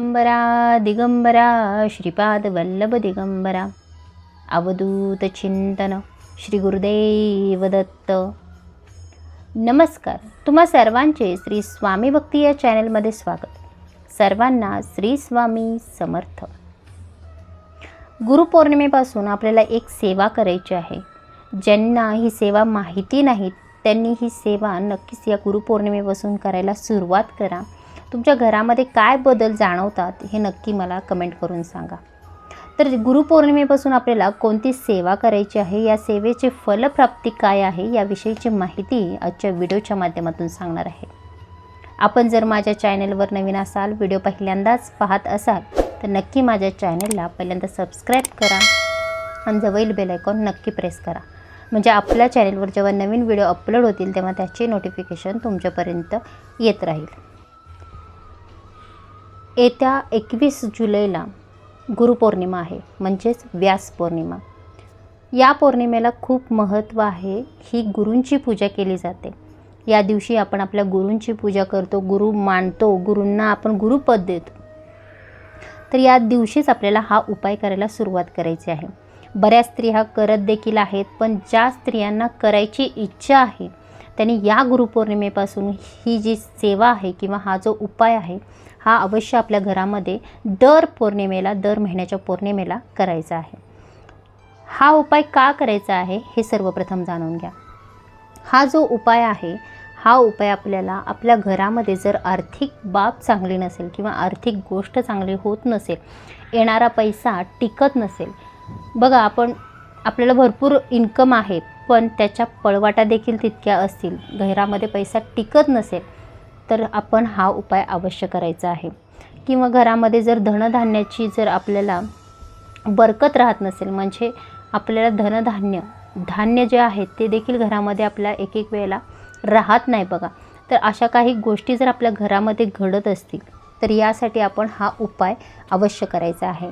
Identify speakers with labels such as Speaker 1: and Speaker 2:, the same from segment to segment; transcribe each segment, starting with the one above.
Speaker 1: दिगंबरा दिगंबरा श्रीपाद वल्लभ दिगंबरा अवधूत चिंतन श्री गुरुदेव दत्त. नमस्कार तुम्हा सर्वांचे श्री स्वामी भक्ती या चॅनलमध्ये स्वागत. सर्वांना श्री स्वामी समर्थ. गुरुपौर्णिमेपासून आपल्याला एक सेवा करायची आहे. ज्यांना ही सेवा माहिती नाहीत त्यांनी ही सेवा नक्कीच या गुरुपौर्णिमेपासून करायला सुरुवात करा. तुमच्या घरामध्ये काय बदल जाणवतात हे नक्की मला कमेंट करून सांगा. तर गुरुपौर्णिमेपासून आपल्याला कोणती सेवा करायची आहे या सेवेची फलप्राप्ती काय आहे याविषयीची माहिती आजच्या व्हिडिओच्या माध्यमातून सांगणार आहे. आपण जर माझ्या चॅनलवर नवीन असाल व्हिडिओ पहिल्यांदाच पाहत असाल तर नक्की माझ्या चॅनलला पहिल्यांदा सबस्क्राईब करा आणि जवळील बेल आयकॉन नक्की प्रेस करा. म्हणजे आपल्या चॅनलवर जेव्हा नवीन व्हिडिओ अपलोड होतील तेव्हा त्याचे नोटिफिकेशन तुमच्यापर्यंत येत राहील. येत्या एकवीस जुलैला गुरुपौर्णिमा आहे म्हणजेच व्यास पौर्णिमा या पौर्णिमेला खूप महत्त्व आहे ही गुरूंची पूजा केली जाते. या दिवशी आपण आपल्या गुरूंची पूजा करतो गुरु मानतो गुरूंना आपण गुरुपद देतो. तर या दिवशीच आपल्याला हा उपाय करायला सुरुवात करायची आहे. बऱ्याच स्त्रिया करत देखील आहेत पण ज्या स्त्रियांना करायची इच्छा आहे त्यांनी या गुरुपौर्णिमेपासून ही जी सेवा आहे किंवा हा जो उपाय आहे हा अवश्य आपल्या घरामध्ये दर पौर्णिमेला दर महिन्याच्या पौर्णिमेला करायचा आहे. हा उपाय का करायचा आहे हे सर्वप्रथम जाणून घ्या. हा जो उपाय आहे हा उपाय आपल्याला आपल्या घरामध्ये जर आर्थिक बाब चांगली नसेल किंवा आर्थिक गोष्ट चांगली होत नसेल येणारा पैसा टिकत नसेल बघा आपण आपल्याला भरपूर इन्कम आहे पण त्याच्या पळवाटा देखील तितक्या असतील घरामध्ये पैसा टिकत नसेल तर आपण हा उपाय अवश्य करायचा आहे. किंवा घरामध्ये जर धनधान्याची जर आपल्याला बरकत राहत नसेल म्हणजे आपल्याला धनधान्य धान्य जे आहेत ते देखील घरामध्ये आपल्या एक एक वेळेला राहत नाही बघा. तर अशा काही गोष्टी जर आपल्या घरामध्ये घडत असतील तर यासाठी आपण हा उपाय अवश्य करायचा आहे.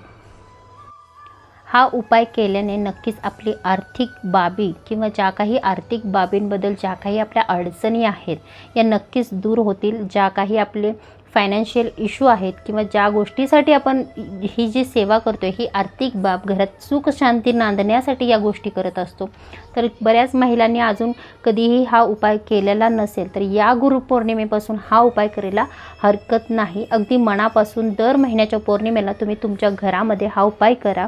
Speaker 1: हा उपाय केल्याने नक्कीच आपली आर्थिक बाबी किंवा ज्या काही आर्थिक बाबींबद्दल ज्या काही आपल्या अडचणी आहेत या नक्कीच दूर होतील. ज्या काही आपले फायनान्शियल इश्यू आहेत किंवा ज्या गोष्टीसाठी आपण ही जी सेवा करतो आहे ही आर्थिक बाब घरात सुख शांती नांदण्यासाठी या गोष्टी करत असतो. तर बऱ्याच महिलांनी अजून कधीही हा उपाय केलेला नसेल तर या गुरुपौर्णिमेपासून हा उपाय करायला हरकत नाही. अगदी मनापासून दर महिन्याच्या पौर्णिमेला तुम्ही तुमच्या घरामध्ये हा उपाय करा.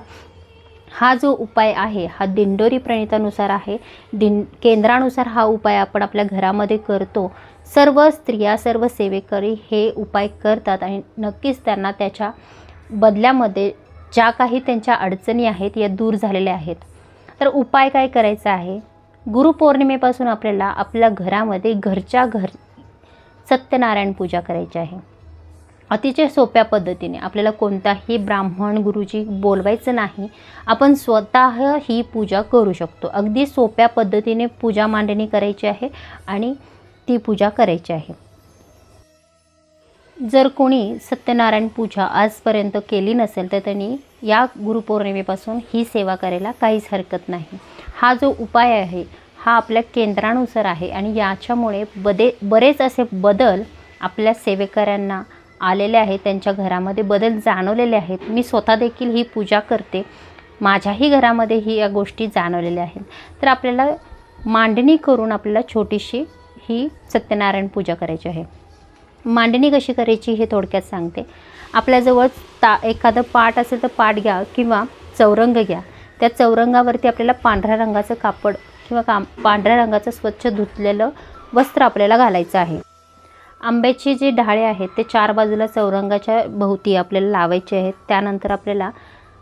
Speaker 1: हा जो उपाय आहे हा दिंडोरी प्रणितानुसार आहे. दिं केंद्रानुसार हा उपाय आपण आपल्या घरामध्ये करतो. सर्व स्त्रिया सर्व सेवेकरी हे उपाय करतात आणि नक्कीच त्यांना त्याच्या बदल्यामध्ये ज्या काही त्यांच्या अडचणी आहेत या दूर झालेल्या आहेत. तर उपाय काय करायचा आहे? गुरुपौर्णिमेपासून आपल्याला आपल्या घरामध्ये घरच्या घर सत्यनारायण पूजा करायची आहे. अतिशय सोप्या पद्धतीने. आपल्याला कोणताही ब्राह्मण गुरुजी बोलवायचं नाही. आपण स्वतः ही पूजा करू शकतो. अगदी सोप्या पद्धतीने पूजा मांडणी करायची आहे आणि ती पूजा करायची आहे. जर कोणी सत्यनारायण पूजा आजपर्यंत केली नसेल तर त्यांनी या गुरुपौर्णिमेपासून ही सेवा करायला काहीच हरकत नाही. हा जो उपाय आहे हा आपल्या केंद्रानुसार आहे आणि याच्यामुळे बदे बरेच असे बदल आपल्या सेवेकऱ्यांना आलेले आहेत त्यांच्या घरामध्ये बदल जाणवलेले आहेत. मी स्वतः देखील ही पूजा करते. माझ्याही घरामध्ये ही या गोष्टी जाणवलेल्या आहेत. तर आपल्याला मांडणी करून आपल्याला छोटीशी ही सत्यनारायण पूजा करायची आहे. मांडणी कशी करायची हे थोडक्यात सांगते. आपल्याजवळ ता एखादं पाट असेल तर पाट घ्या किंवा चौरंग घ्या. त्या चौरंगावरती आपल्याला पांढऱ्या रंगाचं कापड किंवा काम पांढऱ्या रंगाचं स्वच्छ धुतलेलं वस्त्र आपल्याला घालायचं आहे. आंब्याची जी डाळे आहेत ते चार बाजूला चौरंगाच्या भोवती आपल्याला लावायचे आहेत. त्यानंतर आपल्याला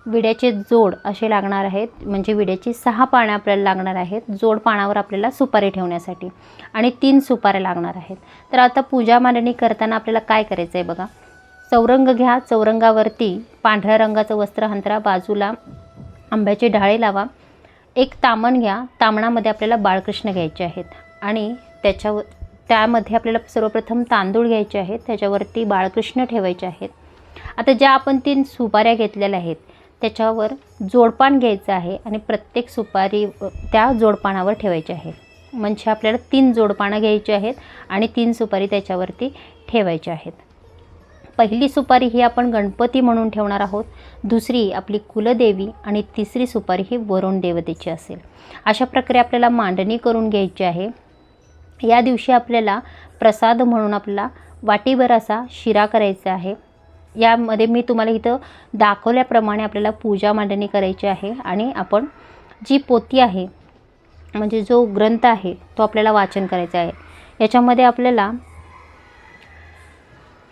Speaker 1: विड्याचे जोड असे लागणार आहेत म्हणजे विड्याची सहा पानं आपल्याला लागणार आहेत जोड पानावर आपल्याला सुपारी ठेवण्यासाठी. आणि तीन सुपाऱ्या लागणार आहेत. तर आता पूजा मांडणी करताना आपल्याला काय करायचं आहे बघा. चौरंग घ्या चौरंगावरती पांढऱ्या रंगाचं वस्त्र हंतरा बाजूला आंब्याचे डाळे लावा. एक तामण घ्या तामणामध्ये आपल्याला बाळकृष्ण घ्यायचे आहेत. आणि त्याच्यावर त्यामध्ये आपल्याला सर्वप्रथम तांदूळ घ्यायचे आहेत त्याच्यावरती बाळकृष्ण ठेवायचे आहेत. आता ज्या आपण तीन सुपाऱ्या घेतलेल्या आहेत त्याच्यावर जोडपान घ्यायचं आहे आणि प्रत्येक सुपारी त्या जोडपानावर ठेवायचे आहे. म्हणजे आपल्याला तीन जोडपानं घ्यायची आहेत आणि तीन सुपारी त्याच्यावरती ठेवायच्या आहेत. पहिली सुपारी ही आपण गणपती म्हणून ठेवणार आहोत. दुसरी आपली कुलदेवी आणि तिसरी सुपारी ही वरुण देवतेची असेल. अशा प्रकारे आपल्याला मांडणी करून घ्यायची आहे. या दिवशी आपल्याला प्रसाद म्हणून आपल्याला वाटीभर असा शिरा करायचा आहे. यामध्ये मी तुम्हाला इथं दाखवल्याप्रमाणे आपल्याला पूजा मांडणी करायची आहे आणि आपण जी पोती आहे म्हणजे जो ग्रंथ आहे तो आपल्याला वाचन करायचा आहे. याच्यामध्ये आपल्याला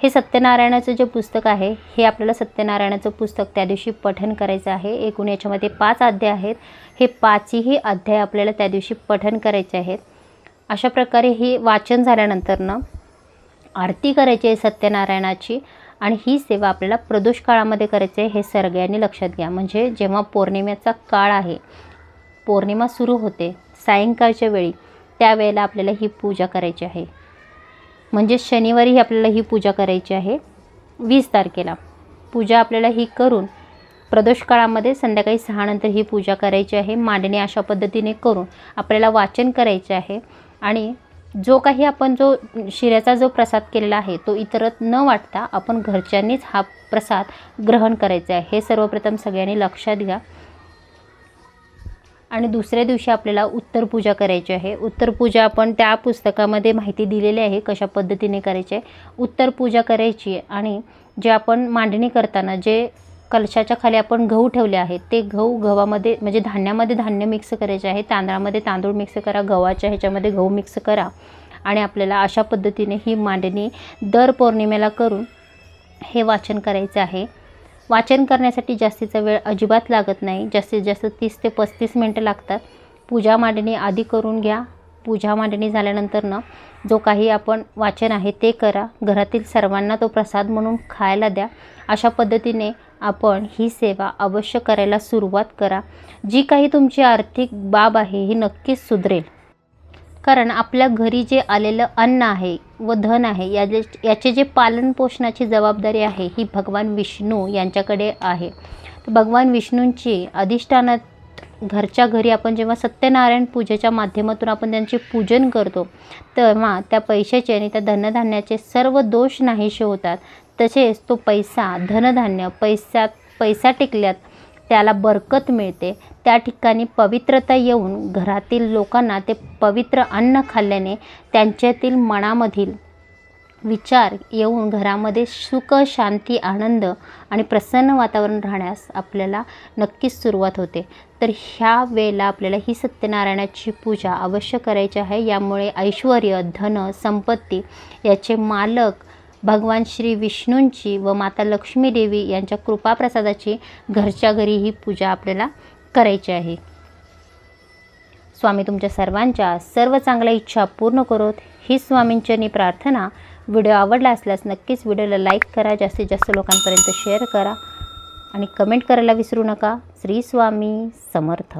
Speaker 1: हे सत्यनारायणाचं जे पुस्तक आहे हे आपल्याला सत्यनारायणाचं पुस्तक त्या दिवशी पठन करायचं आहे. एकूण याच्यामध्ये पाच अध्याय आहेत. हे पाचही अध्याय आपल्याला त्या दिवशी पठन करायचे आहेत. अशा प्रकारे हे वाचन झाल्यानंतर ना आरती करायची आहे सत्यनारायणाची आणि ही सेवा आपल्याला प्रदोष काळामध्ये करायची आहे हे सगळ्यांनी लक्षात घ्या. म्हणजे जेव्हा पौर्णिमेचा काळ आहे पौर्णिमा सुरू होते सायंकाळच्या वेळी त्यावेळेला आपल्याला ही पूजा करायची आहे. म्हणजे शनिवारी आपल्याला ही पूजा करायची आहे वीस तारखेला. पूजा आपल्याला ही करून प्रदोष काळामध्ये संध्याकाळी सहानंतर ही पूजा करायची आहे मांडणी अशा पद्धतीने करून आपल्याला वाचन करायचे आहे. आणि जो काही आपण जो शिऱ्याचा जो प्रसाद केलेला आहे तो इतरत न वाटता आपण घरच्यांनीच हा प्रसाद ग्रहण करायचा आहे. हे सर्वप्रथम सगळ्यांनी लक्षात घ्या. आणि दुसऱ्या दिवशी आपल्याला उत्तर पूजा करायची आहे. उत्तर पूजा आपण त्या पुस्तकामध्ये माहिती दिलेली आहे कशा पद्धतीने करायची आहे. उत्तर पूजा करायची आणि जे आपण मांडणी करताना जे कलशाच्या खाली आपण गहू ठेवले आहेत. ते गहू गव्हामध्ये म्हणजे धान्यामध्ये धान्य मिक्स करायचे आहे. तांदळामध्ये तांदूळ मिक्स करा गव्हाच्या ह्याच्यामध्ये गहू मिक्स करा. आणि आपल्याला अशा पद्धतीने ही मांडणी दर पौर्णिमेला करून हे वाचन करायचं आहे. वाचन करण्यासाठी जास्तीचा वेळ अजिबात लागत नाही. जास्तीत जास्त तीस ते पस्तीस मिनटं लागतात. पूजा मांडणी आधी करून घ्या. पूजा मांडणी झाल्यानंतरनं जो काही आपण वाचन आहे ते करा. घरातील सर्वांना तो प्रसाद म्हणून खायला द्या. अशा पद्धतीने आपण ही सेवा अवश्य करायला सुरुवात करा. जी काही तुमची आर्थिक बाब आहे ही नक्कीच सुधरेल. कारण आपल्या घरी जे आलेलं अन्न आहे व धन आहे याचे याचे जे पालन पोषणाची जबाबदारी आहे ही भगवान विष्णू यांच्याकडे आहे. तर भगवान विष्णूंची अधिष्ठानात घरच्या घरी आपण जेव्हा सत्यनारायण पूजेच्या माध्यमातून आपण त्यांचे पूजन करतो तेव्हा त्या पैशाचे आणि त्या धनधान्याचे सर्व दोष नाहीसे होतात. तसेच तो पैसा धनधान्य पैशात पैसा टिकल्यात त्याला बरकत मिळते. त्या ठिकाणी पवित्रता येऊन घरातील लोकांना ते पवित्र अन्न खाल्ल्याने त्यांच्यातील मनामधील विचार येऊन घरामध्ये सुख शांती आनंद आणि प्रसन्न वातावरण राहण्यास आपल्याला नक्कीच सुरुवात होते. तर ह्या वेळेला आपल्याला ही सत्यनारायणाची पूजा अवश्य करायची आहे. यामुळे ऐश्वर धन संपत्ती याचे मालक भगवान श्री विष्णूंची व माता लक्ष्मी देवी यांच्या कृपाप्रसादाची घरच्या घरी ही पूजा आपल्याला करायची आहे. स्वामी तुमच्या सर्वांच्या सर्व चांगल्या इच्छा पूर्ण करोत. ही स्वामींचरणी प्रार्थना व्हिडिओ आवडला असल्यास नक्कीच व्हिडिओला लाईक करा जास्तीत जास्त लोकांपर्यंत शेअर करा आणि कमेंट करायला विसरू नका. श्री स्वामी समर्थ.